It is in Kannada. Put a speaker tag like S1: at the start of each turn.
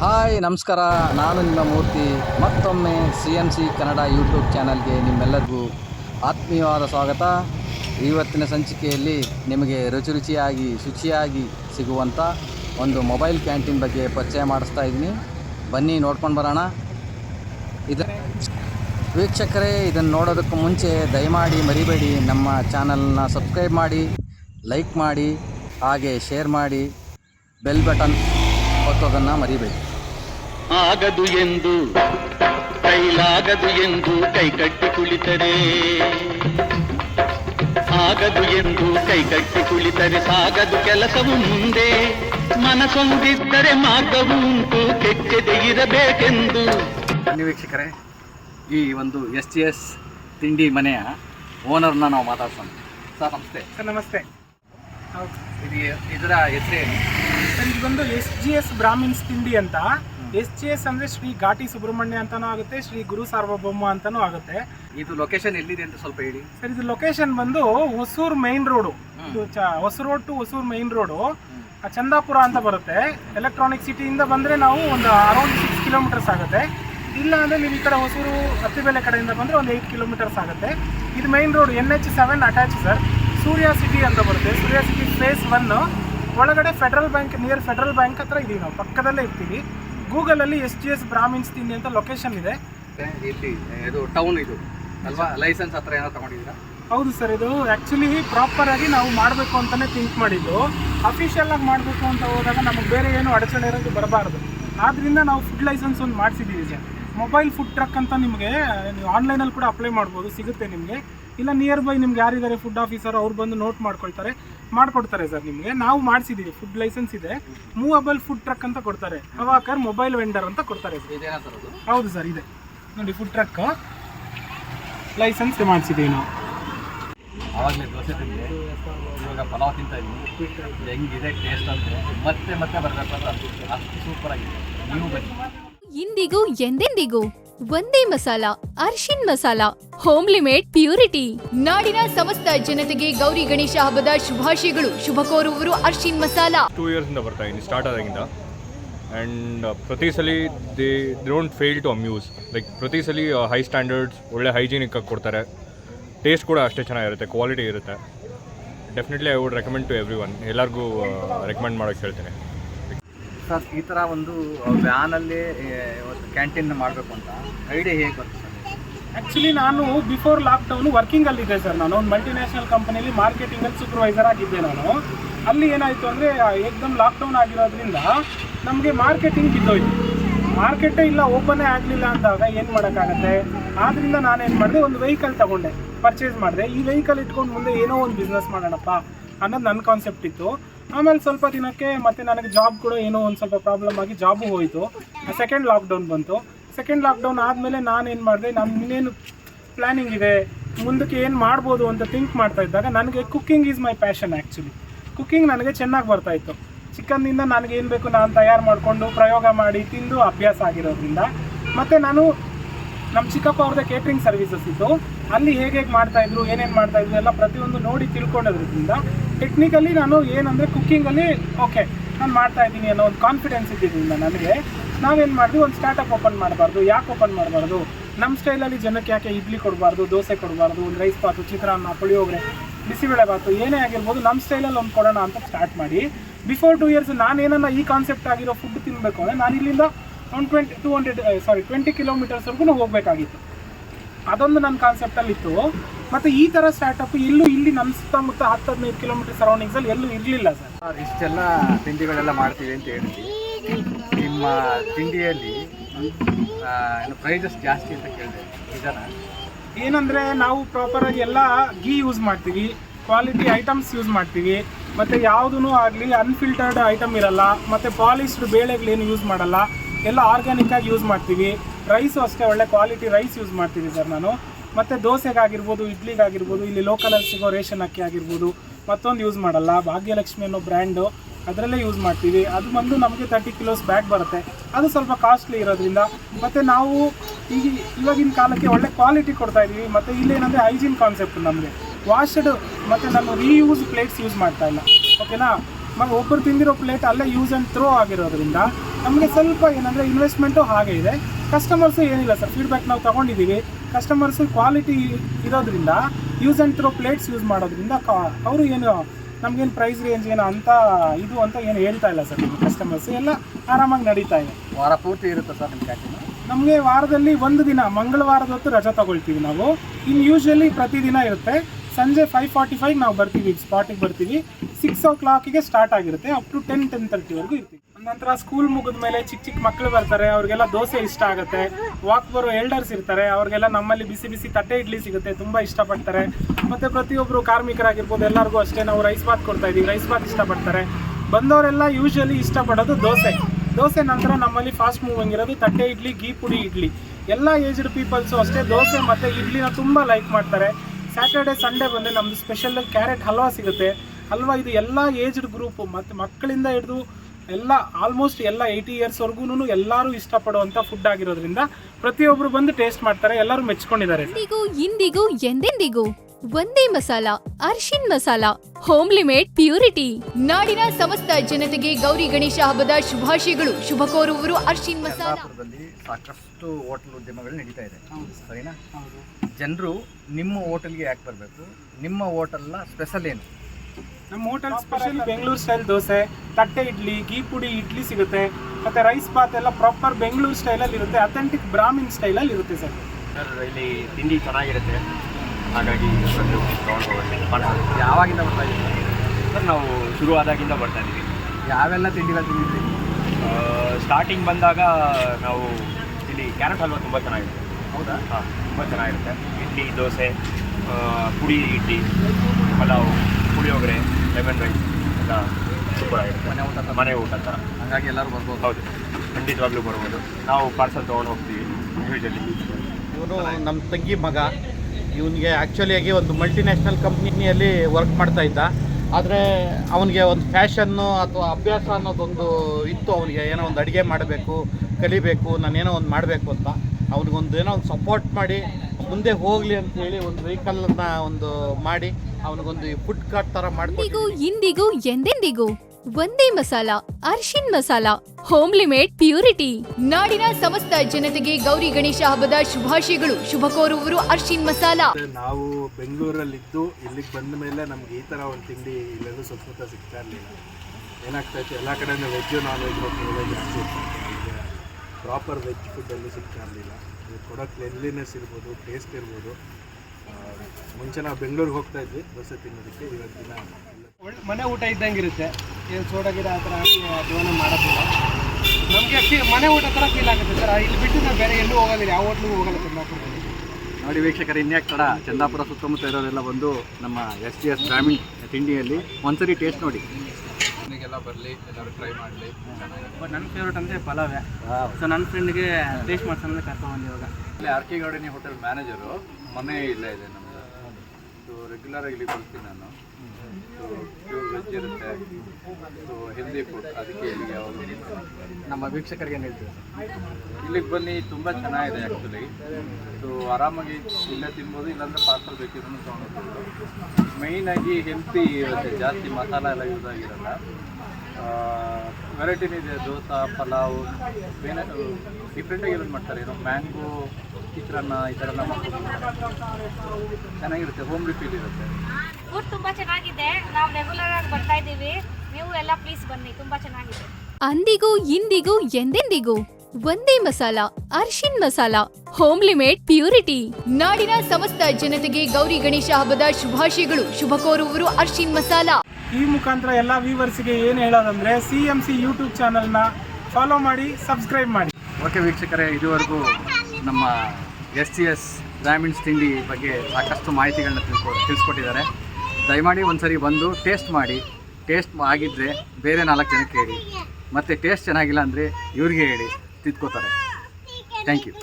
S1: ಹಾಯ್, ನಮಸ್ಕಾರ. ನಾನು ನಿಮ್ಮ ಮೂರ್ತಿ. ಮತ್ತೊಮ್ಮೆ C N C Kannada YouTube ಚಾನಲ್ಗೆ ನಿಮ್ಮೆಲ್ಲರಿಗೂ ಆತ್ಮೀಯವಾದ ಸ್ವಾಗತ. ಇವತ್ತಿನ ಸಂಚಿಕೆಯಲ್ಲಿ ನಿಮಗೆ ರುಚಿ ರುಚಿಯಾಗಿ, ಶುಚಿಯಾಗಿ ಸಿಗುವಂಥ ಒಂದು ಮೊಬೈಲ್ ಕ್ಯಾಂಟೀನ್ ಬಗ್ಗೆ ಪರಿಚಯ ಮಾಡಿಸ್ತಾ ಇದ್ದೀನಿ. ಬನ್ನಿ, ನೋಡ್ಕೊಂಡು ಬರೋಣ. ಇದ ವೀಕ್ಷಕರೇ, ಇದನ್ನು ನೋಡೋದಕ್ಕೂ ಮುಂಚೆ ದಯಮಾಡಿ ಮರಿಬೇಡಿ. ನಮ್ಮ ಚಾನಲ್ನ ಸಬ್ಸ್ಕ್ರೈಬ್ ಮಾಡಿ. ಲೈಕ್ ಮಾಡಿ ಹಾಗೆ ಶೇರ್ ಮಾಡಿ ಬೆಲ್ ಬಟನ್ ಒತ್ತೋದನ್ನು ಮರಿಬೇಡಿ.
S2: ಆಗದು ಎಂದು ಕೈಲಾಗದು ಎಂದು ಕೈ ಕಟ್ಟಿ ಕುಳಿತರೆ. ಆಗದು ಎಂದು ಕೈ ಕಟ್ಟಿ ಕುಳಿತರೆ ಸಾಗದು ಕೆಲಸವು ಮುಂದೆ. ಮನಸೊಂದಿದ್ದರೆ ಮಾರ್ಗವು ಉಂಟು ಕೆಚ್ಚದೆ ಇರಬೇಕೆಂದು.
S1: ವೀಕ್ಷಕರೇ ಈ ಒಂದು ಎಸ್ ಟಿ ಎಸ್ ತಿಂಡಿ ಮನೆಯ ಓನರ್ನ ನಾವು ಮಾತಾಡ್ಸೋಣ. ಸರ್ ನಮಸ್ತೆ.
S3: ಸರ್ ನಮಸ್ತೆ.
S1: ಇದು ಇದರ ಹೆಸರೇನು?
S3: ಸರ್ ಬಂದು ಎಸ್ ಜಿ ಎಸ್ ಬ್ರಾಹ್ಮಿನ್ಸ್ ತಿಂಡಿ ಅಂತ. ಎಸ್ ಜಿ ಎಸ್ ಅಂದ್ರೆ ಶ್ರೀ ಘಾಟಿ ಸುಬ್ರಹ್ಮಣ್ಯ ಅಂತಾನೂ ಆಗುತ್ತೆ ಶ್ರೀ ಗುರು ಸಾರ್ವಭೌಮ ಅಂತಾನೂ ಆಗುತ್ತೆ.
S1: ಇದು ಲೊಕೇಶನ್ ಎಲ್ಲಿದೆ ಅಂತ ಸ್ವಲ್ಪ ಹೇಳಿ.
S3: ಸರ್ ಇದು ಲೊಕೇಶನ್ ಬಂದು ಹೊಸೂರು ಮೈನ್ ರೋಡು ಇದು ಚ Hosur road to Hosur main road Chandapura ಅಂತ ಬರುತ್ತೆ. ಎಲೆಕ್ಟ್ರಾನಿಕ್ ಸಿಟಿಯಿಂದ ಬಂದರೆ ನಾವು ಒಂದು ಅರೌಂಡ್ ಸಿಕ್ಸ್ ಕಿಲೋಮೀಟರ್ಸ್ ಆಗುತ್ತೆ. ಇಲ್ಲ ಅಂದ್ರೆ ನೀವು ಈ ಕಡೆ ಹೊಸೂರು ಹತ್ತಿಬೆಲೆ ಕಡೆಯಿಂದ ಬಂದರೆ ಒಂದು ಏಯ್ಟ್ ಕಿಲೋಮೀಟರ್ಸ್ ಆಗುತ್ತೆ. ಇದು main road N H seven attach sir Surya city ಅಂತ ಬರುತ್ತೆ. ಸೂರ್ಯ ಸಿಟಿ ಫೇಸ್ ಒನ್ ಒಳಗಡೆ Federal Bank near Federal Bank ಹತ್ರ ಇದೀವಿ ನಾವು. ಪಕ್ಕದಲ್ಲೇ ಇರ್ತೀವಿ. ಗೂಗಲಲ್ಲಿ ಎಸ್ ಜಿ ಎಸ್ ಬ್ರಾಹ್ಮಿನ್ಸ್ ತಿಂಡಿ ಅಂತ ಲೊಕೇಶನ್ ಇದೆ.
S1: ಇಲ್ಲಿ ಇದು ಟೌನ್ ಇದು. ಅಲ್ವಾ? ಲೈಸೆನ್ಸ್ ಹತ್ರ ಏನೋ ತಗೊಂಡಿದ್ದೀರಾ?
S3: ಹೌದು ಸರ್ ಇದು ಆ್ಯಕ್ಚುಲಿ ಪ್ರಾಪರ್ ಆಗಿ ನಾವು ಮಾಡಬೇಕು ಅಂತಲೇ ಥಿಂಕ್ ಮಾಡಿದ್ದು. ಅಫಿಷಿಯಲ್ ಆಗಿ ಮಾಡಬೇಕು ಅಂತ ಹೋದಾಗ ನಮಗೆ ಬೇರೆ ಏನು ಅಡಚಣೆ ಇರೋದು ಬರಬಾರ್ದು. ಆದ್ದರಿಂದ ನಾವು ಫುಡ್ ಲೈಸೆನ್ಸ್ ಒಂದು ಮಾಡಿಸಿದ್ದೀವಿ ಸರ್ ಮೊಬೈಲ್ ಫುಡ್ ಟ್ರಕ್ ಅಂತ ನಿಮಗೆ ನೀವು ಆನ್ಲೈನಲ್ಲಿ ಕೂಡ ಅಪ್ಲೈ ಮಾಡ್ಬೋದು. ಸಿಗುತ್ತೆ ನಿಮಗೆ. ಇಲ್ಲ ನಿಯರ್ ಬೈ ನಿಮ್ಗೆ ಯಾರಿದ್ದಾರೆ ಫುಡ್ ಆಫೀಸರ್ ಅವ್ರು ಬಂದು ನೋಟ್ ಮಾಡ್ಕೊಳ್ತಾರೆ. ಮಾಡ್ಕೊಡ್ತಾರೆ ಸರ್ ನಿಮಗೆ. ನಾವು ಮಾಡಿಸಿದ್ದೀವಿ ಫುಡ್ ಲೈಸೆನ್ಸ್ ಇದೆ. ಮೂವಬಲ್ ಫುಡ್ ಟ್ರಕ್ ಅಂತ ಕೊಡ್ತಾರೆ. ಅವಾಕರ್ ಮೊಬೈಲ್ ವೆಂಡರ್ ಅಂತ ಕೊಡ್ತಾರೆ ಸರ್
S1: ಇದೇನಾ ಸರ್ ಅದು?
S3: ಹೌದು ಸರ್ ಇದೆ. ನೋಡಿ ಫುಡ್ ಟ್ರಕ್ ಲೈಸೆನ್ಸ್ ಮಾಡಿಸಿದ್ದೀವಿ ನಾವು.
S1: ಆವಾಗಲೇ ದೋಸೆ ತಿಂದೆ. ಇವಾಗ ಪಲಾವ್ ತಿಂತಾ ಇದ್ದೀನಿ ಹೆಂಗಿದೆ ಟೇಸ್ಟ್ ಅಂದರೆ ಮತ್ತೆ ಮತ್ತೆ ಬರಬೇಕು ಅಂತ ಅಷ್ಟು ಸೂಪರ್ ಆಗಿದೆ. ನೀವು ಬನ್ನಿ.
S4: ಇಂದಿಗೂ ಎಂದೆಂದಿಗೂ ಒಂದೇ masala ಅರ್ಶಿನ್ masala homemade purity ನಾಡಿನ ಸಮಸ್ತ ಜನತೆಗೆ ಗೌರಿ ಗಣೇಶ ಹಬ್ಬದ ಶುಭಾಶಯಗಳು. ಶುಭ ಕೋರುವವರು ಅರ್ಶಿನ್ ಮಸಾಲ.
S5: ಟೂ ಇಯರ್ಸಿಂದ ಬರ್ತಾ ಇದ್ದೀನಿ ಸ್ಟಾರ್ಟ್ ಆದಾಗಿಂದ. ಆ್ಯಂಡ್ ಪ್ರತಿ ಸಲ they don't fail to amuse like ಪ್ರತಿ ಸಲ ಹೈ ಸ್ಟ್ಯಾಂಡರ್ಡ್ಸ್ ಒಳ್ಳೆ ಹೈಜೀನಿಕ್ ಆಗಿ ಕೊಡ್ತಾರೆ. ಟೇಸ್ಟ್ ಕೂಡ ಅಷ್ಟೇ ಚೆನ್ನಾಗಿರುತ್ತೆ ಕ್ವಾಲಿಟಿ ಇರುತ್ತೆ. Definitely I would recommend to everyone ಎಲ್ಲರಿಗೂ ರೆಕಮೆಂಡ್ ಮಾಡೋಕ್ಕೆ ಹೇಳ್ತೀನಿ.
S1: ಸರ್ ಈ ಥರ ಒಂದು ವ್ಯಾನಲ್ಲಿ ಇವತ್ತು ಕ್ಯಾಂಟೀನ್ ಮಾಡಬೇಕು ಅಂತ ಐಡಿಯಾ ಹೇಗೆ ಬಂತು ಸರ್?
S3: ಆ್ಯಕ್ಚುಲಿ ನಾನು ಬಿಫೋರ್ ಲಾಕ್ಡೌನ್ ವರ್ಕಿಂಗಲ್ಲಿದ್ದೆ ಸರ್ ನಾನು. ಒಂದು ಮಲ್ಟಿನ್ಯಾಷನಲ್ ಕಂಪನಿಲಿ ಮಾರ್ಕೆಟಿಂಗಲ್ಲಿ ಸೂಪರ್ವೈಸರ್ ಆಗಿದ್ದೆ ನಾನು. ಅಲ್ಲಿ ಏನಾಯಿತು ಅಂದರೆ, ಏಕ್ದಮ್ ಲಾಕ್ಡೌನ್ ಆಗಿರೋದ್ರಿಂದ ನಮಗೆ ಮಾರ್ಕೆಟಿಂಗ್ ಬಿದ್ದೋಯ್ತು. ಮಾರ್ಕೆಟೇ ಇಲ್ಲ ಓಪನೇ ಆಗಲಿಲ್ಲ ಅಂದಾಗ ಏನು ಮಾಡೋಕ್ಕಾಗತ್ತೆ? ಆದ್ದರಿಂದ ನಾನೇನು ಮಾಡಿದೆ, ಒಂದು ವೆಹಿಕಲ್ ತಗೊಂಡೆ ಪರ್ಚೇಸ್ ಮಾಡಿದೆ. ಈ ವೆಹಿಕಲ್ ಇಟ್ಕೊಂಡು ಮುಂದೆ ಏನೋ ಒಂದು ಬಿಸ್ನೆಸ್ ಮಾಡೋಣಪ್ಪ ಅನ್ನೋದು ನನ್ನ ಕಾನ್ಸೆಪ್ಟ್ ಇತ್ತು. ಆಮೇಲೆ ಸ್ವಲ್ಪ ದಿನಕ್ಕೆ ಮತ್ತೆ ನನಗೆ ಜಾಬ್ ಕೂಡ ಏನೋ ಒಂದು ಸ್ವಲ್ಪ ಪ್ರಾಬ್ಲಮ್ ಆಗಿ ಜಾಬು ಹೋಯಿತು. ಸೆಕೆಂಡ್ ಲಾಕ್ಡೌನ್ ಬಂತು. ಸೆಕೆಂಡ್ ಲಾಕ್ಡೌನ್ ಆದಮೇಲೆ ನಾನು ಏನು ಮಾಡಿದೆ, ನಾನು ಇನ್ನೇನು ಪ್ಲ್ಯಾನಿಂಗ್ ಇದೆ, ಮುಂದಕ್ಕೆ ಏನು ಮಾಡ್ಬೋದು ಅಂತ ಥಿಂಕ್ ಮಾಡ್ತಾ ಇದ್ದಾಗ ನನಗೆ cooking is my passion actually cooking ನನಗೆ ಚೆನ್ನಾಗಿ ಬರ್ತಾ ಇತ್ತು. ಚಿಕ್ಕಂದಿಂದ ನನಗೆ ಏನು ಬೇಕು ನಾನು ತಯಾರು ಮಾಡಿಕೊಂಡು ಪ್ರಯೋಗ ಮಾಡಿ ತಿಂದು ಅಭ್ಯಾಸ ಆಗಿರೋದ್ರಿಂದ. ಮತ್ತು ನಾನು ನಮ್ಮ ಚಿಕ್ಕಪ್ಪ ಅವ್ರದ್ದೇ ಕೇಟ್ರಿಂಗ್ ಸರ್ವಿಸಸ್ ಇತ್ತು. ಅಲ್ಲಿ ಹೇಗೆ ಹೇಗೆ ಮಾಡ್ತಾ ಇದ್ರು, ಏನೇನು ಮಾಡ್ತಾ ಇದ್ರು ಎಲ್ಲ ಪ್ರತಿಯೊಂದು ನೋಡಿ ತಿಳ್ಕೊಳ್ಳೋದ್ರಿಂದ ಟೆಕ್ನಿಕಲಿ ನಾನು ಏನಂದರೆ ಕುಕ್ಕಿಂಗಲ್ಲಿ ಓಕೆ ನಾನು ಮಾಡ್ತಾ ಇದ್ದೀನಿ ಅನ್ನೋ ಒಂದು ಕಾನ್ಫಿಡೆನ್ಸ್ ಇದ್ದಿದ್ದರಿಂದ ನನಗೆ, ನಾವೇನು ಮಾಡಿದ್ವಿ, ಒಂದು ಸ್ಟಾರ್ಟಪ್ ಓಪನ್ ಮಾಡಬಾರ್ದು, ಯಾಕೆ ಓಪನ್ ಮಾಡಬಾರ್ದು? ನಮ್ಮ ಸ್ಟೈಲಲ್ಲಿ ಜನಕ್ಕೆ ಯಾಕೆ ಇಡ್ಲಿ ಕೊಡಬಾರ್ದು, ದೋಸೆ ಕೊಡಬಾರ್ದು, ಒಂದು ರೈಸ್ ಬಾತು, ಚಿತ್ರಾನ್ನ, ಪುಳಿಯೋಗರೆ, ಬಿಸಿಬೇಳೆ ಬಾತು, ಏನೇ ಆಗಿರ್ಬೋದು ನಮ್ಮ ಸ್ಟೈಲಲ್ಲಿ ಒಂದು ಕೊಡೋಣ ಅಂತ ಸ್ಟಾರ್ಟ್ ಮಾಡಿ ಬಿಫೋರ್ ಟು ಇಯರ್ಸ್ ನಾನೇನನ್ನ ಈ ಕಾನ್ಸೆಪ್ಟ್ ಆಗಿರೋ ಫುಡ್ ತಿನ್ನಬೇಕು ಅಂದರೆ ನಾನು ಇಲ್ಲಿಂದ ಒಂದು twenty two hundred sorry twenty ಕಿಲೋಮೀಟರ್ಸ್ವರೆಗೂ ಹೋಗಬೇಕಾಗಿತ್ತು. ಅದೊಂದು ನನ್ನ ಕಾನ್ಸೆಪ್ಟಲ್ಲಿ ಇತ್ತು ಮತ್ತು ಈ ಥರ ಸ್ಟಾರ್ಟಪ್ ಎಲ್ಲೂ ಇಲ್ಲಿ ನಮ್ಮ ಸುತ್ತಮುತ್ತ ಹತ್ತು ಹದಿನೈದು ಕಿಲೋಮೀಟರ್ ಸರೌಂಡಿಂಗ್ಸಲ್ಲಿ ಎಲ್ಲೂ ಇರಲಿಲ್ಲ ಸರ್.
S1: ಇಷ್ಟೆಲ್ಲ ತಿಂಡಿಗಳೆಲ್ಲ ಮಾಡ್ತೀವಿ ಅಂತ ಹೇಳಿದ್ವಿ. ನಿಮ್ಮ ತಿಂಡಿಯಲ್ಲಿ ಏನು ಪ್ರೈಸಸ್ ಜಾಸ್ತಿ ಅಂತ ಕೇಳಿದೆ. ನಿಜಾನ?
S3: ಏನಂದರೆ ನಾವು ಪ್ರಾಪರಾಗಿ ಎಲ್ಲ ಗೀ ಯೂಸ್ ಮಾಡ್ತೀವಿ ಕ್ವಾಲಿಟಿ ಐಟಮ್ಸ್ ಯೂಸ್ ಮಾಡ್ತೀವಿ ಮತ್ತು ಯಾವುದೂ ಆಗಲಿ ಅನ್ಫಿಲ್ಟರ್ಡ್ ಐಟಮ್ ಇರಲ್ಲ ಮತ್ತು ಪಾಲಿಶ್ಡ್ ಬೇಳೆಗಳೇನು ಯೂಸ್ ಮಾಡಲ್ಲ ಎಲ್ಲ ಆರ್ಗ್ಯಾನಿಕ್ ಆಗಿ ಯೂಸ್ ಮಾಡ್ತೀವಿ. ರೈಸು ಅಷ್ಟೇ ಒಳ್ಳೆ ಕ್ವಾಲಿಟಿ ರೈಸ್ ಯೂಸ್ ಮಾಡ್ತೀವಿ ಸರ್ ನಾನು. ಮತ್ತು ದೋಸೆಗಾಗಿರ್ಬೋದು, ಇಡ್ಲಿಗಾಗಿರ್ಬೋದು, ಇಲ್ಲಿ ಲೋಕಲಲ್ಲಿ ಸಿಗೋ ರೇಷನ್ ಅಕ್ಕಿ ಆಗಿರ್ಬೋದು, ಮತ್ತೊಂದು ಯೂಸ್ ಮಾಡಲ್ಲ. ಭಾಗ್ಯಲಕ್ಷ್ಮಿ ಅನ್ನೋ ಬ್ರ್ಯಾಂಡು ಅದರಲ್ಲೇ ಯೂಸ್ ಮಾಡ್ತೀವಿ. ಅದು ಬಂದು ನಮಗೆ ತರ್ಟಿ ಕಿಲೋಸ್ ಬ್ಯಾಗ್ ಬರುತ್ತೆ. ಅದು ಸ್ವಲ್ಪ ಕಾಸ್ಟ್ಲಿ ಇರೋದ್ರಿಂದ ಮತ್ತು ನಾವು ಈಗ ಇವಾಗಿನ ಕಾಲಕ್ಕೆ ಒಳ್ಳೆ ಕ್ವಾಲಿಟಿ ಕೊಡ್ತಾ ಇದ್ದೀವಿ. ಮತ್ತು ಇಲ್ಲೇನಂದರೆ ಹೈಜೀನ್ ಕಾನ್ಸೆಪ್ಟ್ ನಮಗೆ. ವಾಶ್ಡ್ ಮತ್ತು ನಾನು ರೀಯೂಸ್ ಪ್ಲೇಟ್ಸ್ ಯೂಸ್ ಮಾಡ್ತಾ ಇಲ್ಲ. ಓಕೆನಾ ಮತ್ತು ಒಬ್ಬರು ತಿಂದಿರೋ ಪ್ಲೇಟ್ ಅಲ್ಲೇ ಯೂಸ್ ಆ್ಯಂಡ್ ಥ್ರೋ ಆಗಿರೋದ್ರಿಂದ ನಮಗೆ ಸ್ವಲ್ಪ ಏನಂದರೆ ಇನ್ವೆಸ್ಟ್ಮೆಂಟು ಹಾಗೆ ಇದೆ. ಕಸ್ಟಮರ್ಸು ಏನಿಲ್ಲ ಸರ್ ಫೀಡ್ಬ್ಯಾಕ್ ನಾವು ತೊಗೊಂಡಿದ್ದೀವಿ. ಕಸ್ಟಮರ್ಸು ಕ್ವಾಲಿಟಿ ಇರೋದ್ರಿಂದ use and throw plates use ಮಾಡೋದ್ರಿಂದ ಅವರು ಏನು ನಮಗೇನು ಪ್ರೈಸ್ ರೇಂಜ್ ಏನು ಅಂತ ಇದು ಅಂತ ಏನು ಹೇಳ್ತಾ ಇಲ್ಲ ಸರ್ ಕಸ್ಟಮರ್ಸ್ ಎಲ್ಲ ಆರಾಮಾಗಿ ನಡೀತಾ ಇದೆ.
S1: ವಾರ ಪೂರ್ತಿ ಇರುತ್ತೆ ಸರ್ ನಿಮ್ಮ ಕ್ಯಾಂಟೀನ್
S3: ನಮಗೆ ವಾರದಲ್ಲಿ ಒಂದು ದಿನ ಮಂಗಳವಾರದ ಹೊತ್ತು ರಜಾ ತಗೊಳ್ತೀವಿ ನಾವು. ಇನ್ನು ಯೂಶ್ವಲಿ ಪ್ರತಿದಿನ ಇರುತ್ತೆ. ಸಂಜೆ ಫೈವ್ ಫಾರ್ಟಿ ಫೈವ್ ನಾವು ಬರ್ತೀವಿ ಸ್ಪಾಟಿಗೆ ಬರ್ತೀವಿ. ಸಿಕ್ಸ್ ಓ ಕ್ಲಾಕಿಗೆ ಸ್ಟಾರ್ಟ್ ಆಗಿರುತ್ತೆ. ಅಪ್ ಟು ಟೆನ್ ಟೆನ್ ತರ್ಟಿವರೆಗೂ ಇರ್ತೀವಿ. ನಂತರ ಸ್ಕೂಲ್ ಮುಗಿದ ಮೇಲೆ ಚಿಕ್ಕ ಚಿಕ್ಕ ಮಕ್ಕಳು ಬರ್ತಾರೆ, ಅವ್ರಿಗೆಲ್ಲ ದೋಸೆ ಇಷ್ಟ ಆಗುತ್ತೆ. ವಾಕ್ ಬರೋ ಎಲ್ಡರ್ಸ್ ಇರ್ತಾರೆ, ಅವ್ರಿಗೆಲ್ಲ ನಮ್ಮಲ್ಲಿ ಬಿಸಿ ಬಿಸಿ ತಟ್ಟೆ ಇಡ್ಲಿ ಸಿಗುತ್ತೆ, ತುಂಬ ಇಷ್ಟಪಡ್ತಾರೆ. ಮತ್ತು ಪ್ರತಿಯೊಬ್ಬರು ಕಾರ್ಮಿಕರಾಗಿರ್ಬೋದು, ಎಲ್ಲರಿಗೂ ಅಷ್ಟೇ ನಾವು ರೈಸ್ ಬಾತ್ ಕೊಡ್ತಾ ಇದ್ದೀವಿ ರೈಸ್ ಬಾತ್ ಇಷ್ಟಪಡ್ತಾರೆ. ಬಂದವರೆಲ್ಲ ಯೂಶ್ವಲಿ ಇಷ್ಟಪಡೋದು ದೋಸೆ. ದೋಸೆ ನಂತರ ನಮ್ಮಲ್ಲಿ ಫಾಸ್ಟ್ ಮೂವಿಂಗ್ ಇರೋದು ತಟ್ಟೆ ಇಡ್ಲಿ ಗೀ ಪುಡಿ ಇಡ್ಲಿ. ಎಲ್ಲ ಏಜ್ಡ್ ಪೀಪಲ್ಸು ಅಷ್ಟೇ ದೋಸೆ ಮತ್ತು ಇಡ್ಲಿನ ತುಂಬ ಲೈಕ್ ಮಾಡ್ತಾರೆ. ಸ್ಯಾಟರ್ಡೆ ಸಂಡೇ ಬಂದರೆ ನಮ್ಮದು ಸ್ಪೆಷಲ್ ಕ್ಯಾರೆಟ್ ಹಲ್ವಾ ಸಿಗುತ್ತೆ. ಹಲ್ವಾ ಇದು ಎಲ್ಲ ಏಜ್ಡ್ ಗ್ರೂಪು ಮತ್ತು ಮಕ್ಕಳಿಂದ ಹಿಡಿದು ಎಲ್ಲ ಆಲ್ಮೋಸ್ಟ್ ಎಲ್ಲ ಏಯ್ಟಿ ಇಯರ್ಸ್ವರೆಗೂ ಎಲ್ಲರೂ ಇಷ್ಟಪಡುವಂಥ ಫುಡ್ ಆಗಿರೋದ್ರಿಂದ ಪ್ರತಿಯೊಬ್ಬರು ಬಂದು ಟೇಸ್ಟ್ ಮಾಡ್ತಾರೆ ಎಲ್ಲರೂ ಮೆಚ್ಕೊಂಡಿದ್ದಾರೆ.
S4: ಇಂದಿಗೂ ಇಂದಿಗೂ ಎಂದೆಂದಿಗೂ ಒಂದೇ ಮಸಾಲ ಅರ್ಶಿನ್ ಮಸಾಲ ಹೋಮ್ ಲಿಮೇಡ್ ಪ್ಯೂರಿಟಿ ನಾಡಿನ ಸಮಸ್ತ ಜನತೆಗೆ ಗೌರಿ ಗಣೇಶ ಹಬ್ಬದ ಶುಭಾಶಯಗಳು. ಶುಭ ಕೋರುವವರು ಅರ್ಶಿನ್ ಮಸಾಲ.
S1: ಯಲ್ಲಾಪುರದಲ್ಲಿ ಸಾಕಷ್ಟು ಹೋಟೆಲ್ ಉದ್ಯಮಗಳು ನಡೀತಾ ಇದೆ. ಸರಿನಾ? ಜನರು ನಿಮ್ಮ ಹೋಟೆಲ್ಗೆ ಯಾಕೆ ಬರಬೇಕು? ನಿಮ್ಮ ಹೋಟೆಲ್ನ ಸ್ಪೆಷಲ್ ಏನು?
S3: ನಮ್ಮ hotel special Bengaluru style dosa ತಟ್ಟೆ ಇಡ್ಲಿ ಗೀ ಪುಡಿ ಇಡ್ಲಿ ಸಿಗುತ್ತೆ. ಮತ್ತೆ ರೈಸ್ ಬಾತ್ ಎಲ್ಲ ಪ್ರಾಪರ್ ಬೆಂಗಳೂರು ಸ್ಟೈಲಲ್ಲಿ ಇರುತ್ತೆ ಅಥೆಂಟಿಕ್ ಬ್ರಾಹ್ಮಿನ್ ಸ್ಟೈಲಲ್ಲಿ ಇರುತ್ತೆ ಸರ್.
S6: ಸರ್ ಇಲ್ಲಿ ತಿಂಡಿ ಚೆನ್ನಾಗಿರುತ್ತೆ. ಹಾಗಾಗಿ
S1: ಯಾವಾಗಿಂದ ಬರ್ತಾ ಇದ್ದೀವಿ
S6: ಸರ್ ನಾವು ಶುರು ಆದಾಗಿಂದ ಬರ್ತಾ ಇದ್ದೀವಿ.
S1: ಯಾವೆಲ್ಲ ತಿಂಡಿಗಳು ತಿಂದಿದ್ರಿ
S6: ಸ್ಟಾರ್ಟಿಂಗ್ ಬಂದಾಗ ನಾವು ಇಲ್ಲಿ ಕ್ಯಾರೆಟ್ ಹಲ್ವಾ ತುಂಬ ಚೆನ್ನಾಗಿರುತ್ತೆ.
S1: ಹೌದಾ?
S6: ಹಾಂ ತುಂಬ ಚೆನ್ನಾಗಿರುತ್ತೆ. ಇಡ್ಲಿ ದೋಸೆ ಆ, ಪುಡಿ ಇಡ್ಲಿ ಪಲಾವು ಪುಳಿಯೋಗರೆ. ಲೆಮನ್ ರೈಸ್ ಎಲ್ಲ ಸೂಪರ್ ಆಗಿರುತ್ತೆ
S1: ಮನೆ ಊಟ ಥರ.
S6: ಮನೆ ಊಟ ಥರ
S1: ಹಂಗಾಗಿ ಎಲ್ಲರೂ ಬರ್ಬೋದು.
S6: ಹೌದು. ಖಂಡಿತವಾಗ್ಲೂ ಬರ್ಬೋದು. ನಾವು ಪಾರ್ಸಲ್ ತೊಗೊಂಡು ಹೋಗ್ತೀವಿ ಇಂಡಿವಿಜುವಲಿ
S7: ಇವನು ನಮ್ಮ ತಂಗಿ ಮಗ. ಇವನಿಗೆ ಆ್ಯಕ್ಚುಲಿಯಾಗಿ ಒಂದು ಮಲ್ಟಿನ್ಯಾಷನಲ್ ಕಂಪ್ನಿಯಲ್ಲಿ ವರ್ಕ್ ಮಾಡ್ತಾ ಇದ್ದ. ಆದರೆ ಅವನಿಗೆ ಒಂದು ಫ್ಯಾಷನ್ನು ಅಥವಾ ಅಭ್ಯಾಸ ಅನ್ನೋದೊಂದು ಇತ್ತು ಅವನಿಗೆ. ಏನೋ ಒಂದು ಅಡುಗೆ ಮಾಡಬೇಕು ಕಲಿಬೇಕು ನಾನೇನೋ ಒಂದು ಮಾಡಬೇಕು ಅಂತ. ಅವನಿಗೊಂದು ಏನೋ ಒಂದು ಸಪೋರ್ಟ್ ಮಾಡಿ ಮುಂದೆ ಹೋಗಲಿ ಅಂತ ಹೇಳಿ ಒಂದು ವೆಹಿಕಲ್ನ ಒಂದು ಮಾಡಿ ಅವನಿಗೊಂದು ಫುಡ್ ಕಾರ್ಟ್ ತರ
S4: ಇಂದಿಗೂ
S7: ಮಾಡಿಕೊಟ್ಟಿದ್ದೀವಿ
S4: ಇಂದಿಗೂ ಎಂದೆಂದಿಗೂ ಒಂದೇ masala ಅರ್ಶಿನ್ masala home limit purity ನಾಡಿನ ಸಮಸ್ತ ಜನತೆಗೆ ಗೌರಿ ಗಣೇಶ ಹಬ್ಬದ ಶುಭಾಶಯಗಳು. ಶುಭ ಕೋರುವವರು ಅರ್ಶಿನ್ ಮಸಾಲ.
S8: ನಾವು ಬೆಂಗಳೂರಲ್ಲಿದ್ದು ಇಲ್ಲಿಗೆ ಬಂದ ಮೇಲೆ ನಮ್ಗೆ ಈ ಥರ ಒಂದು ತಿಂಡಿ ಇಲ್ಲೆಲ್ಲೂ ಸುತ್ತಮುತ್ತ ಸಿಗ್ತಾ ಇರಲಿಲ್ಲ. ಏನಾಗ್ತಾ ಇತ್ತು? ಎಲ್ಲ ಕಡೆಯೂ ವೆಜ್ಜು ನಾನ್ ವೆಜ್ ಜಾಸ್ತಿ ಪ್ರಾಪರ್ ವೆಜ್ ಫುಡ್ ಅಲ್ಲಿ ಸಿಗ್ತಾ ಇರಲಿಲ್ಲ. ಕೊಡೋ ಕ್ಲೆನ್ಲಿನೆಸ್ ಇರ್ಬೋದು ಟೇಸ್ಟ್ ಇರ್ಬೋದು. ಮುಂಚೆ ನಾವು ಬೆಂಗಳೂರಿಗೆ ಹೋಗ್ತಾ ಇದ್ವಿ ದೋಸೆ ತಿನ್ನೋದಕ್ಕೆ ಇವತ್ತಿನ ಒಳ್ಳೆ
S3: ಮನೆ ಊಟ ಇದ್ದಂಗೆ ಇರುತ್ತೆ ಏನು ಸೋಡಾ ಗಿಡ ಆ ಥರ ಹಾಕಿ ಜೀವನ ಮಾಡೋದಿಲ್ಲ. ನಮಗೆ ಅಕ್ಕಿ ಮನೆ ಊಟ ಥರ ಫೀಲ್ ಆಗುತ್ತೆ ಸರ್. ಇಲ್ಲಿ ಬಿಟ್ಟು ನಾವು ಬೇರೆ ಎಲ್ಲೂ ಹೋಗೋದಿಲ್ಲ. ಯಾವ ಹೋಟ್ಲಿಗೂ ಹೋಗಲ್ಲ ಚಂದಾಪುರದಲ್ಲಿ.
S1: ನೋಡಿ ವೀಕ್ಷಕರು ಇನ್ಯಾಕೆ ತಡ ಚಂದಾಪುರ ಸುತ್ತಮುತ್ತ ಇರೋರೆಲ್ಲ ಬಂದು ನಮ್ಮ ಎಸ್ ಟಿ ಎಸ್ ಗ್ರಾಮೀಣ್ ತಿಂಡಿಯಲ್ಲಿ ಒಂದ್ಸರಿ ಟೇಸ್ಟ್ ನೋಡಿ. ಬರಲಿ ಎಲ್ಲರೂ ಟ್ರೈ ಮಾಡಲಿ.
S9: ಬಟ್ ನನ್ನ ಫೇವ್ರೇಟ್ ಅಂದರೆ ಪಲಾವೆ ಸೊ ನನ್ನ ಫ್ರೆಂಡ್ಗೆ ಟೇಸ್ಟ್ ಮಾಡ್ಸೋಣ ಕರ್ಕೊಂಡ್ಬಂದು ಇವಾಗ.
S1: ಇಲ್ಲಿ ಆರ್ ಕೆ ಗಾರ್ಡನಿ ಹೋಟೆಲ್ ಮ್ಯಾನೇಜರು ಮನೆ ಇಲ್ಲೇ ಇದೆ ನಮ್ಮದು ಸೊ ರೆಗ್ಯುಲರ್ ಆಗಿ ಇಲ್ಲಿ ಬರ್ತೀನಿ ನಾನು. ಸೊ ಪ್ಯೂರ್ ವೆಜ್ ಇರುತ್ತೆ. ಸೊ ಹೆಲ್ದಿ ಫುಡ್ ಅದಕ್ಕೆ ಇಲ್ಲಿಗೆ ಯಾವಾಗ ನಮ್ಮ ವೀಕ್ಷಕರಿಗೆ ಏನು ಹೇಳ್ತೀವಿ ಇಲ್ಲಿಗೆ ಬನ್ನಿ ತುಂಬ ಚೆನ್ನಾಗಿದೆ ಆ್ಯಕ್ಚುಲಿ ಸೊ ಆರಾಮಾಗಿ ಇಲ್ಲೇ ತಿನ್ಬೋದು ಇಲ್ಲಾಂದ್ರೆ ಪಾರ್ಸಲ್ ಬೇಕಿದ್ರು ತೊಗೊಂಡು ಮೇಯ್ನಾಗಿ ಹೆಲ್ತಿ ಇರುತ್ತೆ ಜಾಸ್ತಿ ಮಸಾಲ ಎಲ್ಲ ಯೂಸ್ ಆಗಿರಲ್ಲ. ವೆರೈಟಿನೂ ಇದೆ ದೋಸೆ ಪಲಾವ್ ಬೇರೆ ಡಿಫ್ರೆಂಟಾಗಿ ಯೂಸ್ ಮಾಡ್ತಾರೆ. ಏನೋ ಮ್ಯಾಂಗೋ ಚಿತ್ರಾನ್ನ ಈ ಥರ ಎಲ್ಲ ಚೆನ್ನಾಗಿರುತ್ತೆ ಹೋಮ್ ಫೀಲ್ ಇರುತ್ತೆ.
S10: ಫುಡ್ ತುಂಬಾ ಚೆನ್ನಾಗಿದೆ. ನಾವು ರೆಗ್ಯುಲರ್ ಆಗಿ ಬರ್ತಾ ಇದ್ದೀವಿ. ನೀವು ಎಲ್ಲ ಪ್ಲೀಸ್ ಬನ್ನಿ ತುಂಬ ಚೆನ್ನಾಗಿದೆ.
S4: ಅಂದಿಗೂ ಇಂದಿಗೂ ಎಂದೆಂದಿಗೂ ಒಂದೇ masala Arshin masala home limit purity ನಾಡಿನ ಸಮಸ್ತ ಜನತೆಗೆ ಗೌರಿ ಗಣೇಶ ಹಬ್ಬದ ಶುಭಾಶಯಗಳು. ಶುಭ ಕೋರುವವರು ಅರ್ಶಿನ್ ಮಸಾಲ.
S3: ಈ ಮುಖಾಂತರ ಎಲ್ಲ ವ್ಯೂವರ್ಸ್ಗೆ ಏನು ಹೇಳೋದಂದರೆ ಸಿ ಎಂ ಸಿ ಯೂಟ್ಯೂಬ್ ಚಾನಲ್ನ ಫಾಲೋ ಮಾಡಿ ಸಬ್ಸ್ಕ್ರೈಬ್ ಮಾಡಿ.
S1: ಓಕೆ ವೀಕ್ಷಕರೇ, ಇದುವರೆಗೂ ನಮ್ಮ ಎಸ್ ಸಿ ಎಸ್ ಗ್ರಾಮೀಣ್ಸ್ ತಿಂಡಿ ಬಗ್ಗೆ ಸಾಕಷ್ಟು ಮಾಹಿತಿಗಳನ್ನ ತಿಳ್ಕೊ, ತಿಳಿಸ್ಕೊಟ್ಟಿದ್ದಾರೆ. ದಯಮಾಡಿ ಒಂದ್ಸರಿ ಬಂದು ಟೇಸ್ಟ್ ಮಾಡಿ, ಟೇಸ್ಟ್ ಆಗಿದ್ದರೆ ಬೇರೆ ನಾಲ್ಕು ಜನಕ್ಕೆ ಹೇಳಿ. ಮತ್ತು ಟೇಸ್ಟ್ ಚೆನ್ನಾಗಿಲ್ಲ ಅಂದರೆ ಇವ್ರಿಗೆ ಹೇಳಿ, ತಿದ್ಕೋತಾರೆ. Thank you